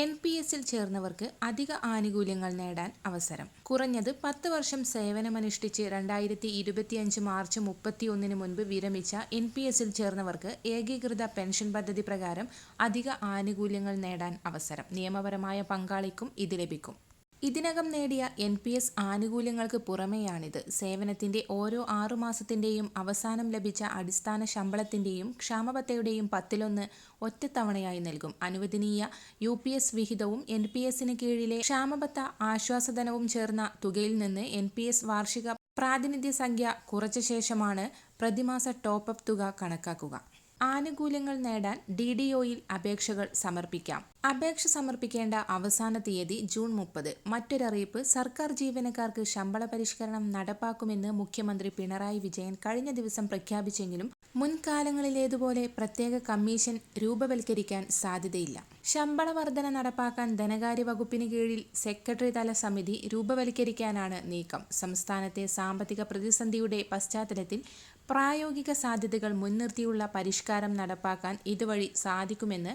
N P എസിൽ ചേർന്നവർക്ക് അധിക ആനുകൂല്യങ്ങൾ നേടാൻ അവസരം. കുറഞ്ഞത് പത്ത് വർഷം സേവനമനുഷ്ഠിച്ച് രണ്ടായിരത്തി ഇരുപത്തിയഞ്ച് മാർച്ച് മുപ്പത്തിയൊന്നിന് മുൻപ് വിരമിച്ച എൻ പി എസിൽ ചേർന്നവർക്ക് ഏകീകൃത പെൻഷൻ പദ്ധതി പ്രകാരം അധിക ആനുകൂല്യങ്ങൾ നേടാൻ അവസരം. നിയമപരമായ പങ്കാളിക്കും ഇത് ലഭിക്കും. ഇതിനകം നേടിയ എൻ പി എസ് ആനുകൂല്യങ്ങൾക്ക് പുറമെയാണിത്. സേവനത്തിന്റെ ഓരോ ആറുമാസത്തിന്റെയും അവസാനം ലഭിച്ച അടിസ്ഥാന ശമ്പളത്തിന്റെയും ക്ഷാമബത്തയുടെയും പത്തിലൊന്ന് ഒറ്റത്തവണയായി നൽകും. അനുവദനീയ യു പി എസ് വിഹിതവും എൻ പി എസിന് കീഴിലെ ക്ഷാമബത്ത ആശ്വാസധനവും ചേർന്ന തുകയിൽ നിന്ന് എൻ പി എസ് വാർഷിക പ്രാതിനിധ്യ സംഖ്യ കുറച്ച ശേഷമാണ് പ്രതിമാസ ടോപ്പ് അപ്പ് തുക കണക്കാക്കുക. ആനുകൂല്യങ്ങൾ നേടാൻ ഡി ഡി ഒയിൽ അപേക്ഷകൾ സമർപ്പിക്കാം. അപേക്ഷ സമർപ്പിക്കേണ്ട അവസാന തീയതി ജൂൺ മുപ്പത്. മറ്റൊരറിയിപ്പ് സർക്കാർ ജീവനക്കാർക്ക് ശമ്പള പരിഷ്കരണം നടപ്പാക്കുമെന്ന് മുഖ്യമന്ത്രി പിണറായി വിജയൻ കഴിഞ്ഞ ദിവസം പ്രഖ്യാപിച്ചെങ്കിലും മുൻകാലങ്ങളിലേതുപോലെ പ്രത്യേക കമ്മീഷൻ രൂപവൽക്കരിക്കാൻ സാധ്യതയില്ല. ശമ്പള വർധന നടപ്പാക്കാൻ ധനകാര്യ വകുപ്പിന് കീഴിൽ സെക്രട്ടറി തല സമിതി രൂപവൽക്കരിക്കാനാണ് നീക്കം. സംസ്ഥാനത്തെ സാമ്പത്തിക പ്രതിസന്ധിയുടെ പശ്ചാത്തലത്തിൽ പ്രായോഗിക സാധ്യതകൾ മുൻനിർത്തിയുള്ള പരിഷ്കാരം നടപ്പാക്കാൻ ഇതുവഴി സാധിക്കുമെന്ന്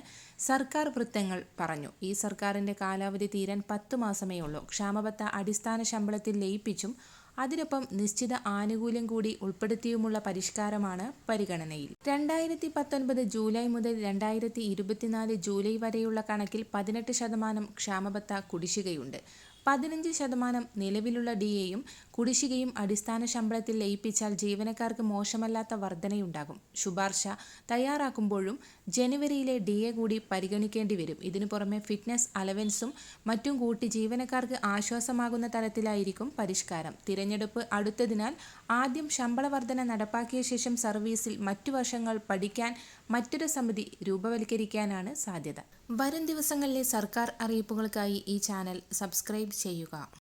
സർക്കാർ വൃത്തങ്ങൾ പറഞ്ഞു. ഈ സർക്കാരിന്റെ കാലാവധി തീരാൻ പത്ത് മാസമേ ഉള്ളൂ. ക്ഷാമബത്ത അടിസ്ഥാന ശമ്പളത്തിൽ ലയിപ്പിച്ചും അതിനൊപ്പം നിശ്ചിത ആനുകൂല്യം കൂടി ഉൾപ്പെടുത്തിയുമുള്ള പരിഷ്കാരമാണ് പരിഗണനയിൽ. രണ്ടായിരത്തി പത്തൊൻപത് ജൂലൈ മുതൽ രണ്ടായിരത്തി ഇരുപത്തിനാല് ജൂലൈ വരെയുള്ള കണക്കിൽ പതിനെട്ട് ശതമാനം ക്ഷാമബത്ത കുടിശ്ശികയുണ്ട്. പതിനഞ്ച് ശതമാനം നിലവിലുള്ള ഡി എയും കുടിശ്ശികയും അടിസ്ഥാന ശമ്പളത്തിൽ ലയിപ്പിച്ചാൽ ജീവനക്കാർക്ക് മോശമല്ലാത്ത വർധനയുണ്ടാകും. ശുപാർശ തയ്യാറാക്കുമ്പോഴും ജനുവരിയിലെ ഡി എ കൂടി പരിഗണിക്കേണ്ടി വരും. ഇതിനു പുറമെ ഫിറ്റ്നസ് അലവൻസും മറ്റും കൂട്ടി ജീവനക്കാർക്ക് ആശ്വാസമാകുന്ന തരത്തിലായിരിക്കും പരിഷ്കാരം. തിരഞ്ഞെടുപ്പ് അടുത്തതിനാൽ ആദ്യം ശമ്പള വർധന നടപ്പാക്കിയ ശേഷം സർവീസിൽ മറ്റു വർഷങ്ങൾ പഠിക്കാൻ മറ്റൊരു സമിതി രൂപവൽക്കരിക്കാനാണ് സാധ്യത. വരും ദിവസങ്ങളിലെ സർക്കാർ അറിയിപ്പുകൾക്കായി ഈ ചാനൽ സബ്സ്ക്രൈബ് ചെയ്യുക.